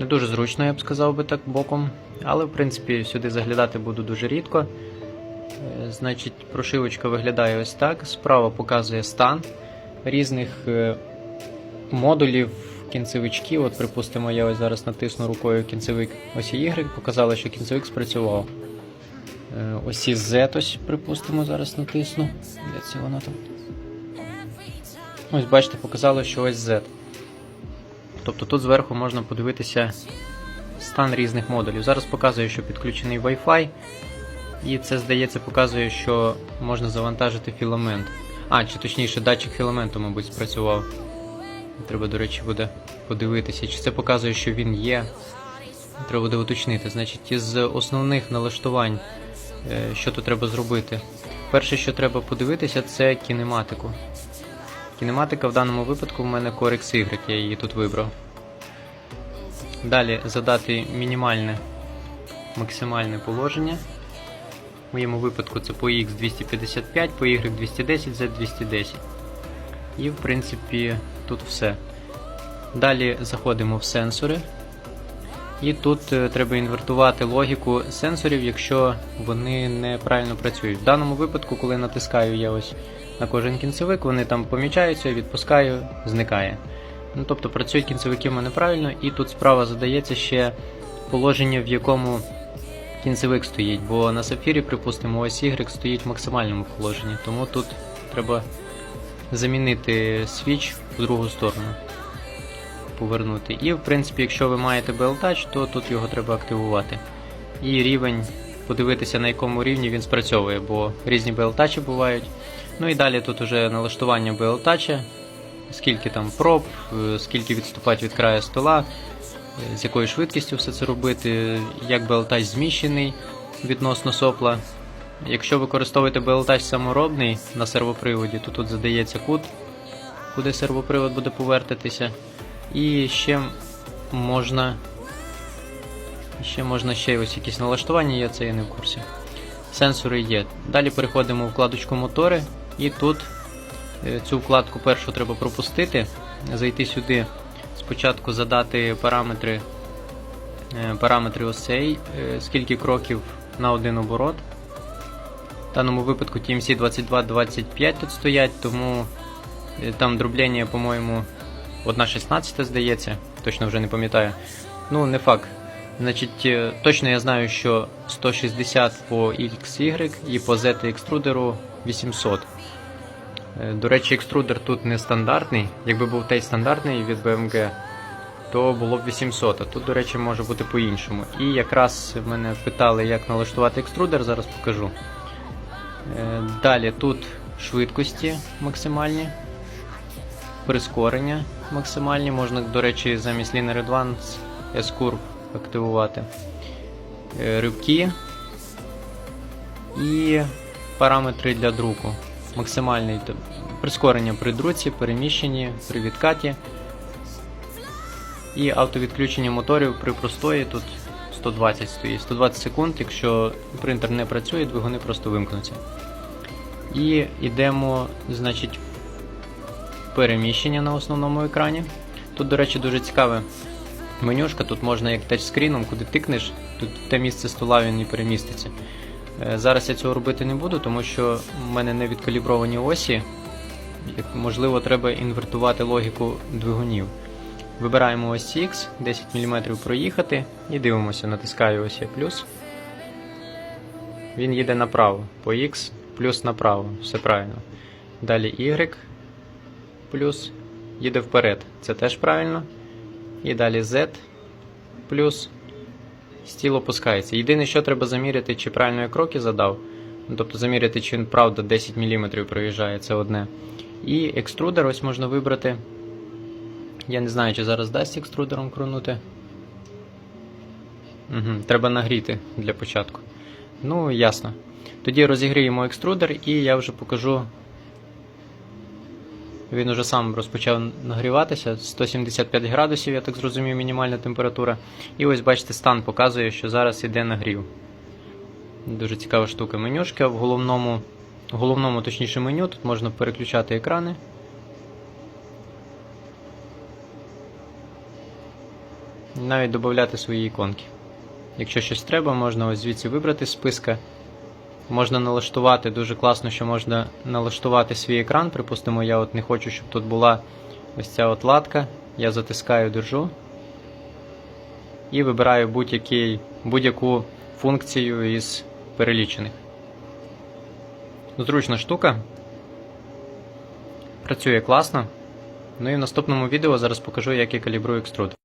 Не дуже зручно, я б сказав би так боком. Але, в принципі, сюди заглядати буду дуже рідко. Е, Значить, прошивочка виглядає ось так. Справа показує стан різних е, модулів, кінцевичків. От, припустимо, я ось зараз натисну рукою кінцевик осі Y, показало, що кінцевик спрацював. Е, Осі Z, ось, припустимо, зараз натисну. Де це воно там? Ось бачите, показало, що ось Z. Тобто тут зверху можна подивитися стан різних модулів. Зараз показує, що підключений Wi-Fi. І це, здається, показує, що можна завантажити філамент. А, чи точніше, датчик філаменту, мабуть, спрацював. Треба, до речі, буде подивитися. Чи це показує, що він є. Треба буде уточнити. Значить, із основних налаштувань, е, що тут треба зробити. Перше, що треба подивитися, це кінематику. Кінематика в даному випадку в мене Corex Y, я її тут вибрав. Далі задати мінімальне максимальне положення. В моєму випадку це по X 255, по Y 210, Z 210. І в принципі тут все. Далі заходимо в сенсори. І тут е, треба інвертувати логіку сенсорів, якщо вони неправильно працюють. В даному випадку, коли натискаю я ось на кожен кінцевик, вони там помічаються, відпускаю, зникає. Ну, тобто працюють кінцевики в мене правильно, і тут справа задається ще положення, в якому кінцевик стоїть, бо на сапфірі, припустимо, ось Y стоїть в максимальному положенні, тому тут треба замінити свіч в другу сторону. Повернути. І в принципі, якщо ви маєте BL-Touch, то тут його треба активувати. І рівень, подивитися на якому рівні він спрацьовує, бо різні BL-Touch бувають. Ну і далі тут уже налаштування BL-Touch, скільки там проб, е, скільки відступати від краю стола, е, з якою швидкістю все це робити, як BL-Touch зміщений відносно сопла. Якщо використовуєте BL-Touch саморобний на сервоприводі, то тут задається кут, куди сервопривод буде повертатися. І ще можна. Ще можна ще ось якісь налаштування, є це я не в курсі. Сенсори є. Далі переходимо в вкладочку мотори, і тут е, цю вкладку першу треба пропустити. Зайти сюди, спочатку задати параметри, е, параметри ось цей, е, скільки кроків на один оборот. В даному випадку TMC 2225 тут стоять, тому там дроблення, по-моєму, 1.16 здається, точно вже не пам'ятаю. Ну, не факт. Значить, е, точно я знаю, що 160 по XY і по Z екструдеру 800. Е, До речі, екструдер тут не стандартний. Якби був той стандартний від BMG, то було б 800. А тут, до речі, може бути по-іншому. І якраз мене питали, як налаштувати екструдер, зараз покажу. Е, Далі тут швидкості максимальні прискорення максимальні. Можна, до речі, замість Linear Advance S-Curve активувати. Е, Ривки і параметри для друку. Максимальний прискорення при друці, переміщенні, при відкаті. І автовідключення моторів при простої тут 120 стоїть. 120 секунд, якщо принтер не працює, двигуни просто вимкнуться. І йдемо, значить, переміщення на основному екрані. Тут, до речі, дуже цікаве менюшка. Тут можна як тачскріном, куди тикнеш, тут те місце стола він і переміститься. Е, Зараз я цього робити не буду, тому що в мене не відкалібровані осі. Можливо, треба інвертувати логіку двигунів. Вибираємо ось X, 10 мм проїхати і дивимося, натискаю ось плюс. Він їде направо, по X плюс направо, все правильно. Далі Y плюс їде вперед. Це теж правильно. І далі Z плюс стіл опускається. Єдине, що треба заміряти, чи правильно я кроки задав. Тобто заміряти, чи він правда 10 мм проїжджає, це одне. І екструдер ось можна вибрати. Я не знаю, чи зараз дасть екструдером кронути. Угу, треба нагріти для початку. Ну, ясно. Тоді розігріємо екструдер і я вже покажу він уже сам розпочав нагріватися 175 градусів, я так зрозумів, мінімальна температура. І ось бачите, стан показує, що зараз іде нагрів. Дуже цікава штука менюшка. В головному, в головному точніше меню тут можна переключати екрани. навіть додати свої іконки. Якщо щось треба, можна ось звідси вибрати з списка. Можна налаштувати, дуже класно, що можна налаштувати свій екран. Припустимо, я от не хочу, щоб тут була ось ця от латка. Я затискаю держу і вибираю будь-яку функцію із перелічених. Зручна штука. Працює класно. Ну і в наступному відео зараз покажу, як я калібрую екструд.